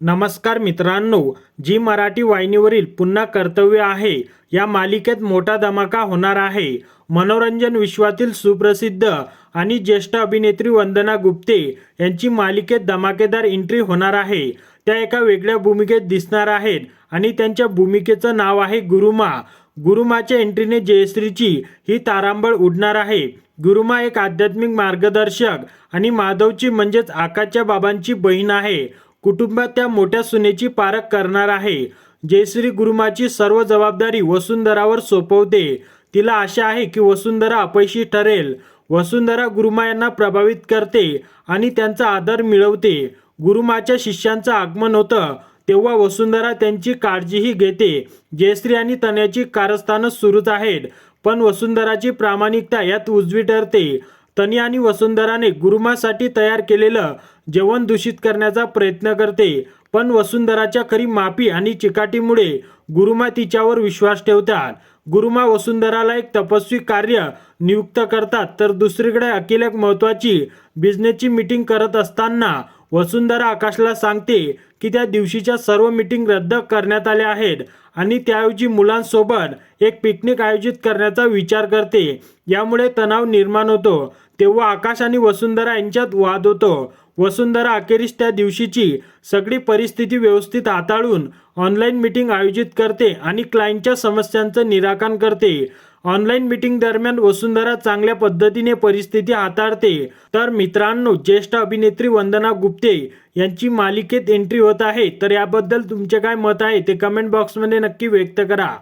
नमस्कार मित्रांनो जी मराठी वाहिनीवरील पुन्हा कर्तव्य आहे या मालिकेत मोठा धमाका होणार आहे. मनोरंजन विश्वातील सुप्रसिद्ध आणि ज्येष्ठ अभिनेत्री वंदना गुप्ते यांची मालिकेत धमाकेदार एंट्री होणार आहे. त्या एका वेगळ्या भूमिकेत दिसणार आहेत आणि त्यांच्या भूमिकेचं नाव आहे गुरुमा. गुरुमाच्या एंट्रीने जयश्रीची ही तारांबळ उडणार आहे. गुरुमा एक आध्यात्मिक मार्गदर्शक आणि माधवची म्हणजेच आकाशच्या बाबांची बहीण आहे. कुटुंबात त्या मोठ्या सुनेची पारख करणार आहे. जयश्री गुरुमाची सर्व जबाबदारी वसुंधरावर सोपवते. तिला आशा आहे की वसुंधरा अपयशी ठरेल. वसुंधरा गुरुमा यांना प्रभावित करते आणि त्यांचा आदर मिळवते. गुरुमाच्या शिष्यांचं आगमन होतं तेव्हा वसुंधरा त्यांची काळजीही घेते. जयश्री आणि तन्याची कारस्थानं सुरूच आहेत पण वसुंधराची प्रामाणिकता यात उजवी ठरते. तनी आणि वसुंधराने गुरुमासाठी तयार केलेलं जेवण दूषित करण्याचा प्रयत्न करते. पण वसुंधराच्या खरी माफी आणि चिकाटीमुळे गुरुमा तिच्यावर विश्वास ठेवतात. गुरुमा वसुंधराला एक तपस्वी कार्य नियुक्त करतात तर दुसरीकडे अखिल एक महत्वाची बिझनेसची मीटिंग करत असताना वसुंधरा आकाशला सांगते की त्या दिवशीच्या सर्व मीटिंग रद्द करण्यात आल्या आहेत आणि त्याऐवजी मुलांसोबत एक पिकनिक आयोजित करण्याचा विचार करते. यामुळे तणाव निर्माण होतो. तेव्हा आकाश आणि वसुंधरा यांच्यात वाद होतो. वसुंधरा अखेरीस त्या दिवशीची सगळी परिस्थिती व्यवस्थित हाताळून ऑनलाईन मीटिंग आयोजित करते आणि क्लायंटच्या समस्यांचं निराकरण करते. ऑनलाईन मीटिंग दरम्यान वसुंधरा चांगल्या पद्धतीने परिस्थिती हाताळते. तर मित्रांनो ज्येष्ठ अभिनेत्री वंदना गुप्ते यांची मालिकेत एंट्री होत आहे. तर याबद्दल तुमचे काय मत आहे ते कमेंट बॉक्समध्ये नक्की व्यक्त करा.